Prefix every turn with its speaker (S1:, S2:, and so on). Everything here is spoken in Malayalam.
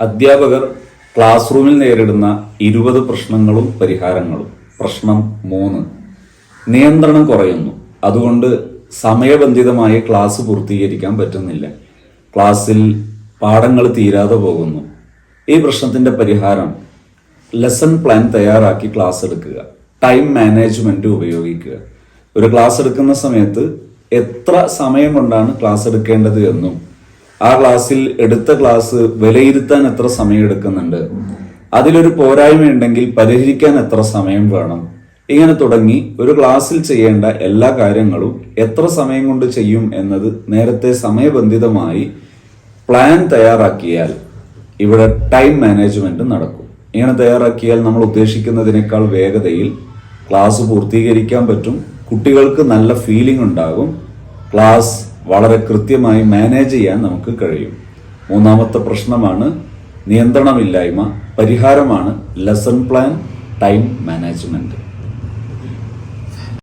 S1: അധ്യാപകർ ക്ലാസ് റൂമിൽ നേരിടുന്ന ഇരുപത് പ്രശ്നങ്ങളും പരിഹാരങ്ങളും. പ്രശ്നം മൂന്ന്. നിയന്ത്രണം കുറയുന്നു. അതുകൊണ്ട് സമയബന്ധിതമായി ക്ലാസ് പൂർത്തീകരിക്കാൻ പറ്റുന്നില്ല. ക്ലാസ്സിൽ പാഠങ്ങൾ തീരാതെ പോകുന്നു. ഈ പ്രശ്നത്തിന്റെ പരിഹാരം ലെസൺ പ്ലാൻ തയ്യാറാക്കി ക്ലാസ് എടുക്കുക. ടൈം മാനേജ്മെന്റ് ഉപയോഗിക്കുക. ഒരു ക്ലാസ് എടുക്കുന്ന സമയത്ത് എത്ര സമയം കൊണ്ടാണ് ക്ലാസ് എടുക്കേണ്ടത് എന്നും ആ ക്ലാസ്സിൽ എടുത്ത ക്ലാസ് വിലയിരുത്താൻ എത്ര സമയം എടുക്കുന്നുണ്ട്? അതിലൊരു പോരായ്മ ഉണ്ടെങ്കിൽ പരിഹരിക്കാൻ എത്ര സമയം വേണം? ഇങ്ങനെ തുടങ്ങി ഒരു ക്ലാസ്സിൽ ചെയ്യേണ്ട എല്ലാ കാര്യങ്ങളും എത്ര സമയം കൊണ്ട് ചെയ്യും എന്നത് നേരത്തെ സമയബന്ധിതമായി പ്ലാൻ തയ്യാറാക്കിയാൽ ഇവിടെ ടൈം മാനേജ്മെന്റ് നടക്കും. ഇങ്ങനെ തയ്യാറാക്കിയാൽ നമ്മൾ ഉദ്ദേശിക്കുന്നതിനേക്കാൾ വേഗതയിൽ ക്ലാസ് പൂർത്തീകരിക്കാൻ പറ്റും. കുട്ടികൾക്ക് നല്ല ഫീലിംഗ് ഉണ്ടാകും. ക്ലാസ് വളരെ കൃത്യമായി മാനേജ് ചെയ്യാൻ നമുക്ക് കഴിയും. മൂന്നാമത്തെ പ്രശ്നമാണ് നിയന്ത്രണമില്ലായ്മ പരിഹാരമാണ് ലെസൺ പ്ലാൻ ടൈം മാനേജ്മെന്റ്